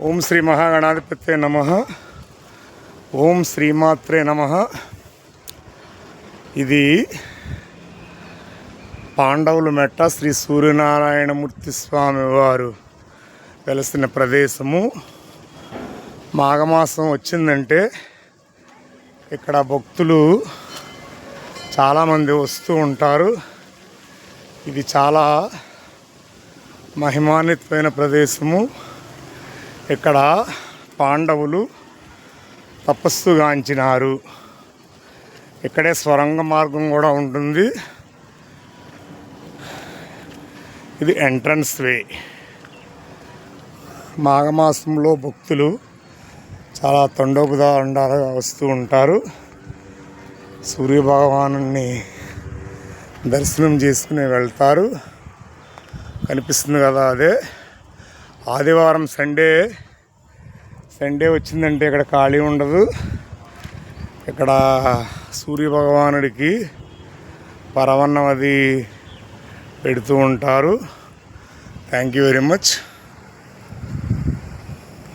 ఓం శ్రీ మహాగణాధిపతే నమ. ఓం శ్రీమాత్రే నమ. ఇది పాండవుల మెట్ట శ్రీ సూర్యనారాయణమూర్తి స్వామి వారు వెలసిన ప్రదేశము. మాఘమాసం వచ్చిందంటే ఇక్కడ భక్తులు చాలామంది వస్తూ ఉంటారు. ఇది చాలా మహిమాన్వితమైన ప్రదేశము. ఇక్కడ పాండవులు తపస్సుగాంచినారు ఇక్కడే స్వరంగ మార్గం కూడా ఉంటుంది. ఇది ఎంట్రన్స్ వే. మాఘమాసంలో భక్తులు చాలా తండోపుదాండాలుగా వస్తూ ఉంటారు. సూర్యభగవాను దర్శనం చేసుకుని వెళ్తారు. కనిపిస్తుంది కదా అదే. ఆదివారం సండే. సండే వచ్చిందంటే ఇక్కడ ఖాళీ ఉండదు. ఇక్కడ సూర్య భగవానుడికి పరవన్నం అది పెడుతూ ఉంటారు. Thank you very much